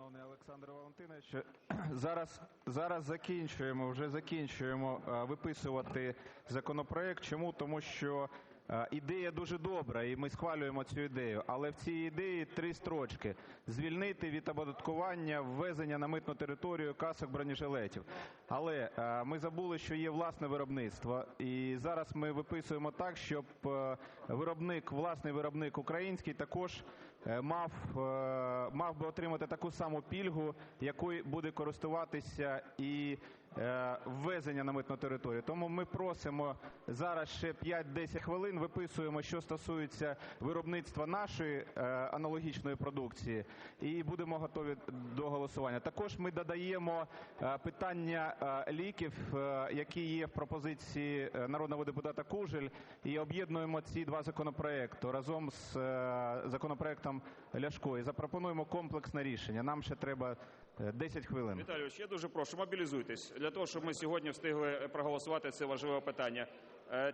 Шановний Олександр Валентинович, зараз, зараз закінчуємо, вже закінчуємо виписувати законопроект. Чому? Тому що ідея дуже добра, і ми схвалюємо цю ідею. Але в цій ідеї три строчки: звільнити від оподаткування ввезення на митну територію касок бронежилетів. Але е, ми забули, що є власне виробництво, і зараз ми виписуємо так, щоб е, виробник, власний виробник український також е, мав, е, мав би отримати таку саму пільгу, якою буде користуватися і е, ввезення на митну територію. Тому ми просимо зараз ще 5-10 хвилин, виписуємо, що стосується виробництва нашої е, аналогічної продукції, і будемо готові до голосування. Також ми додаємо е, питання е, ліків, е, які є в пропозиції е, народного депутата Кужель, і об'єднуємо ці два законопроекти разом з е, законопроектом Ляшко і запропонуємо комплексне рішення. Нам ще треба е, 10 хвилин. Віталійович, я дуже прошу, мобілізуйтесь для того, щоб ми сьогодні встигли проголосувати це важливе питання. Е,